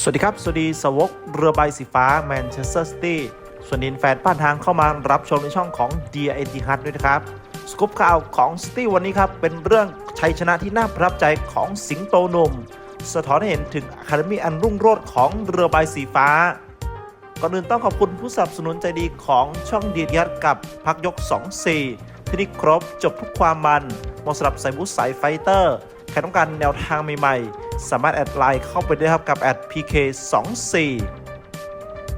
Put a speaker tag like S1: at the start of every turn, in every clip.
S1: สวัสดีครับ สวัสดีสวกเรือใบสีฟ้าแมนเชสเตอร์ซิตี้ส่วนนินแฟนป้านทางเข้ามารับชมในช่องของ d ดีเอ็นทีฮัทด้วยนะครับ สกูปข่าวของซิตี้วันนี้ครับ เป็นเรื่องชัยชนะที่น่าประทับใจของสิงโตหนุ่ม สะท้อนให้เห็นถึงอะคาเดมีอันรุ่งโรจน์ของเรือใบสีฟ้า ก่อนอื่นต้องขอบคุณผู้สนับสนุนใจดีของช่องดีดยัดกับพักยก 2-4 ที่นี่ครบจบทุกความมันมาสำหรับสายบูสสายไฟเตอร์ ใครต้องการแนวทางใหม่ๆ สามารถแอดไลน์เข้าไปได้ครับกับแอด PK24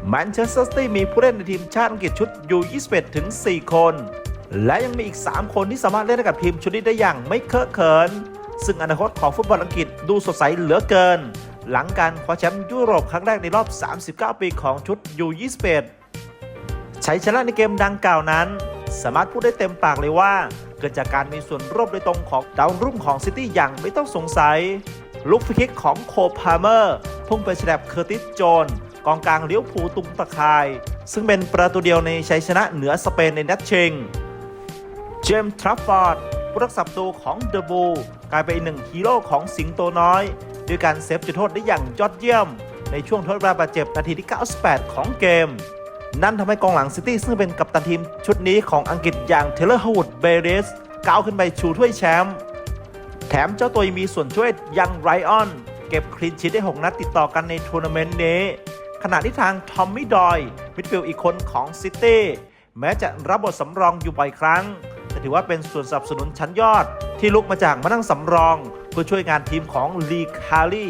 S1: แมนเชสเตอร์ซิตี้มีผู้เล่นในทีมชาติอังกฤษชุด U21 ถึง 4 คน และยังมีอีก 3 คนที่สามารถเล่นให้กับทีมชุดนี้ได้อย่างไม่เคอะเขิน ซึ่งอนาคตของฟุตบอลอังกฤษดูสดใสเหลือเกิน หลังการคว้าแชมป์ยุโรปครั้งแรกในรอบ 39 ปีของชุด U21 ชัยชนะในเกมดังกล่าวนั้น สามารถพูดได้เต็มปากเลยว่า กิดจากการมีส่วนร่วมโดยตรงของดาวรุ่งของซิตี้อย่างไม่ต้องสงสัยลูกฟรีคิกของโคพาเมอร์ พุ่งไปฉลับเคอร์ติสโจนกองกลางเลี้ยวผูตุงตะคาย ซึ่งเป็นประตูเดียวในชัยชนะเหนือสเปนในนัดชิง เจมส์ทรัฟฟอร์ดผู้รักษาประตูของเดอะบูลกลายเป็นหนึ่งฮีโร่ของสิงโตน้อย ด้วยการเซฟจุดโทษได้อย่างยอดเยี่ยม ในช่วงทดเวลาบาดเจ็บนาทีที่ 98 ของเกม นั่นทำให้กองหลังซิตี้ซึ่งเป็นกัปตันทีมชุดนี้ของอังกฤษอย่างเทเลอร์ฮาวดเบเรสก้าวขึ้นไปชูถ้วยแชมป์แถมเจ้าตัวมีส่วนช่วยยังไรออน เก็บคลีนชีทได้ 6 นัดติดต่อกันในทัวร์นาเมนต์นี้ ขณะที่ทางทอมมี่ดอยมิดฟิลด์อีกคนของซิตี้แม้จะรับบทสำรองอยู่บ่อยครั้ง แต่ถือว่าเป็นส่วนสนับสนุนชั้นยอด ที่ลุกมาจากมานั่งสำรอง เพื่อช่วยงานทีมของลีคารี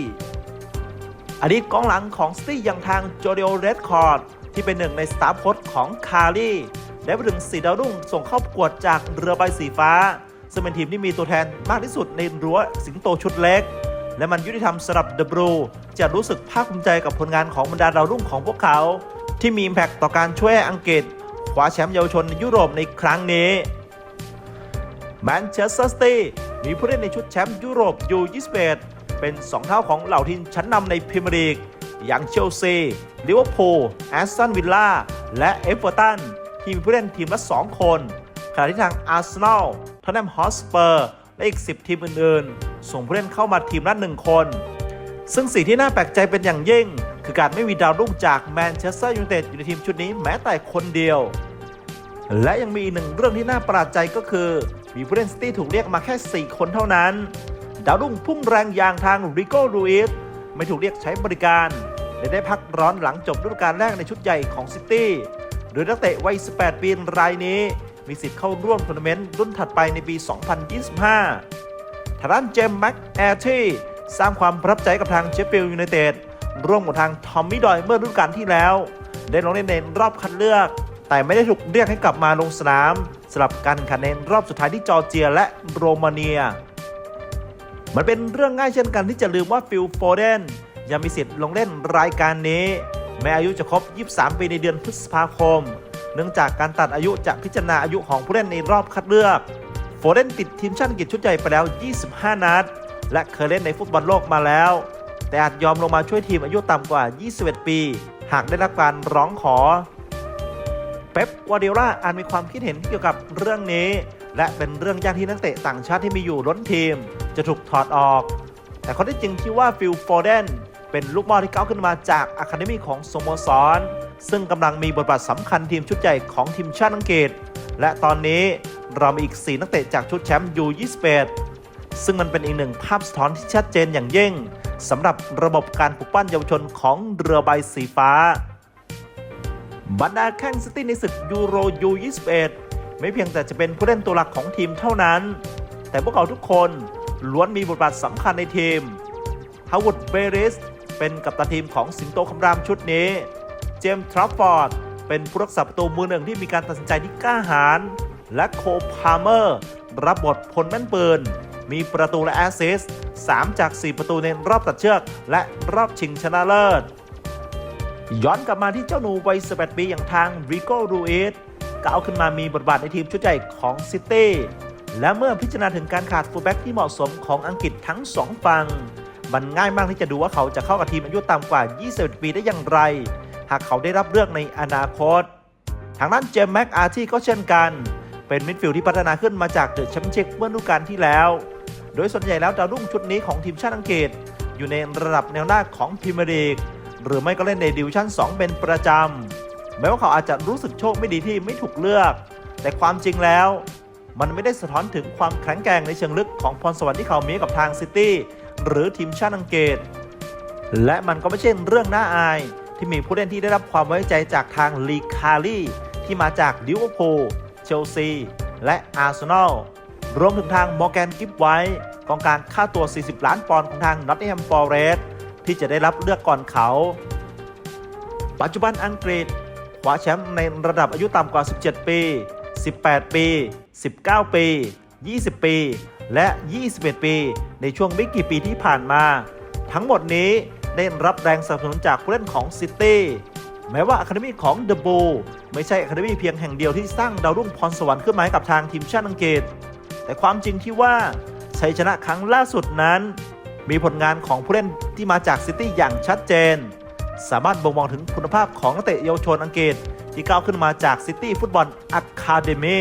S1: อดีตกองหลังของซิตี้อย่างทางโจเดโอเรดคอร์ด ที่เป็นหนึ่งในสตาฟโค้ชของคารีได้ไปถึงสีดาวรุ่งส่งเข้าประกวดจากเรือใบสีฟ้า ซึ่งเป็นทีมที่มีตัวแทนมากที่สุดในรั้วสิงโตชุดเล็ก และมันยุติธรรมสำหรับเดอะบรูจะรู้สึกภาคภูมิใจกับผลงานของบรรดาดาวรุ่งของพวกเขา ที่มีอิมแพคต่อการช่วยอังกฤษคว้าแชมป์เยาวชนในยุโรปในครั้งนี้แมนเชสเตอร์ซิตี้มีผู้เล่นในชุดแชมป์ยุโรป U21 เป็น 2 เท่าของเหล่าทีมชั้นนำในพรีเมียร์ลีก อย่างเชลซีลิเวอร์พูลแอสตันวิลล่าและเอฟเวอร์ตันที่มีผู้เล่นทีมละ 2 คน ขณะที่ทางอาร์เซนอลทอตแนมฮอสเปอร์ และอีก 10 ทีมอื่นๆ ส่งผู้เล่นเข้ามาทีมละ1คน ซึ่งสิ่งที่น่าแปลกใจเป็นอย่างยิ่ง คือการไม่มีดาวรุ่งจากแมนเชสเตอร์ยูไนเต็ดอยู่ในทีมชุดนี้แม้แต่คนเดียว และยังมีอีกหนึ่งเรื่องที่น่าประหลาดใจก็คือ มีผู้เล่นซิตี้ถูกเรียกมาแค่ 4 คนเท่านั้น ดาวรุ่งพุ่งแรงอย่างทางริโก้ลูอิสไม่ถูกเรียกใช้บริการ และได้พักร้อนหลังจบฤดูกาลแรกในชุดใหญ่ของซิตี้โดยนักเตะวัย 18 ปีรายนี้ มีสิทธิ์เข้าร่วมทัวร์นาเมนต์รุ่นถัดไปในปี 2025 ทางด้านเจมส์แม็กแอร์ที่สร้างความประทับใจกับทางเชฟฟิลด์ยูไนเต็ดร่วมกับทางทอมมี่ดอยเมื่อฤดูกาลที่แล้ว ได้ลงเล่นในรอบคัดเลือก แต่ไม่ได้ถูกเรียกให้กลับมาลงสนามสำหรับการแข่งในรอบสุดท้ายที่จอร์เจียและโรมาเนีย มันเป็นเรื่องง่ายเช่นกันที่จะลืมว่าฟิลโฟเดน ยังมีสิทธิ์ลงเล่นรายการนี้ แม้อายุจะครบ 23 ปีในเดือนพฤษภาคม เนื่องจากการตัดอายุจะพิจารณาอายุของผู้เล่นในรอบคัดเลือก โฟเดนติดทีมชาติอังกฤษชุดใหญ่ไปแล้ว 25 นัด และเคยเล่นในฟุตบอลโลกมาแล้ว แต่อาจยอมลงมาช่วยทีมอายุต่ำกว่า 21 ปี หากได้รับการร้องขอ เป๊ปวาร์ดิโอลาอาจมีความคิดเห็นเกี่ยวกับเรื่องนี้ และเป็นเรื่องยากที่นักเตะต่างชาติที่มีอยู่ล้นทีม จะถูกถอดออก แต่ข้อที่จริงที่ว่าฟิลโฟเดน เป็นลูกบอลที่ก้าวขึ้นมาจากอะคาเดมีของสโมสร ซึ่งกำลังมีบทบาทสำคัญทีมชุดใหญ่ของทีมชาติอังกฤษ และตอนนี้เรามีอีก 4 นักเตะจากชุดแชมป์ยู21ซึ่งมันเป็นอีกหนึ่งภาพสะท้อนที่ชัดเจนอย่างยิ่งสำหรับระบบการปลุกปั้นเยาวชนของเรือใบสีฟ้า บรรดาแข้งซิตี้ในศึกยูโรยู21ไม่เพียงแต่จะเป็นผู้เล่นตัวหลักของทีมเท่านั้น แต่พวกเขาทุกคนล้วนมีบทบาทสำคัญในทีมฮาว a ดเบริส เป็นกัปตันทีมของสิงโตคำรามชุดนี้ เจมส์ทรัฟฟอร์ดเป็นผู้รักษาประตูมือหนึ่งที่มีการตัดสินใจที่กล้าหาญและโคพาเมอร์ รับบทพลแม่นปืน มีประตูและแอสซิสต์3จาก 4 ประตูในรอบตัดเชือก และรอบชิงชนะเลิศ ย้อนกลับมาที่เจ้าหนูวัย 18 ปีอย่างทางริโกรูอิสก้าวขึ้นมามีบทบาทในทีมชุดใหญ่ของซิตี้และเมื่อพิจารณาถึงการขาดฟูลแบ็กที่เหมาะสมของอังกฤษทั้ง 2 ฝั่ง มันง่ายมากที่จะดูว่าเขาจะเข้ากับทีมอายุต่ำกว่า 21 ปีได้อย่างไร หากเขาได้รับเลือกในอนาคต ทางด้านเจมส์แม็กอาร์ที่ก็เช่นกัน เป็นมิดฟิลด์ที่พัฒนาขึ้นมาจากเดอะแชมเปี้ยนชิพเมื่อฤดูกาลที่แล้ว โดยส่วนใหญ่แล้วดาวรุ่งชุดนี้ของทีมชาติอังกฤษ อยู่ในระดับแนวหน้าของพรีเมียร์ลีกหรือไม่ก็เล่นในดิวิชั่น 2 เป็นประจำแม้ว่าเขาอาจจะรู้สึกโชคไม่ดีที่ไม่ถูกเลือก แต่ความจริงแล้ว มันไม่ได้สะท้อนถึงความแข็งแกร่งในเชิงลึกของพรสวรรค์ที่เขามีกับทางซิตี้ หรือทีมชาติอังกฤษและมันก็ไม่ใช่เรื่องน่าอาย ที่มีผู้เล่นที่ได้รับความไว้ใจจากทางลีคารีที่มาจากลิเวอร์พูลเชลซี และอาร์เซนอลรวมถึงทางมอร์แกนกิฟไว้กองกลางค่าตัว 40 ล้านปอนด์ของทางนอตติงแฮมฟอร์เรสที่จะได้รับเลือกก่อนเขา ปัจจุบันอังกฤษคว้าแชมป์ในระดับอายุต่ำกว่า 17 ปี 18 ปี 19 ปี 20 ปี และ 21 ปี ในช่วงไม่กี่ปีที่ผ่านมา ทั้งหมดนี้ได้รับแรงสนับสนุนจากผู้เล่นของซิตี้แม้ว่าอะคาเดมีของเดอะบูไม่ใช่อะคาเดมีเพียงแห่งเดียวที่สร้างดาวรุ่งพรสวรรค์ขึ้นมาให้กับทางทีมชาติอังกฤษ แต่ความจริงที่ว่าชัยชนะครั้งล่าสุดนั้น มีผลงานของผู้เล่นที่มาจากซิตี้อย่างชัดเจน สามารถบ่งบอกถึงคุณภาพของนักเตะเยาวชนอังกฤษที่ก้าวขึ้นมาจากซิตี้ฟุตบอลอะคาเดมี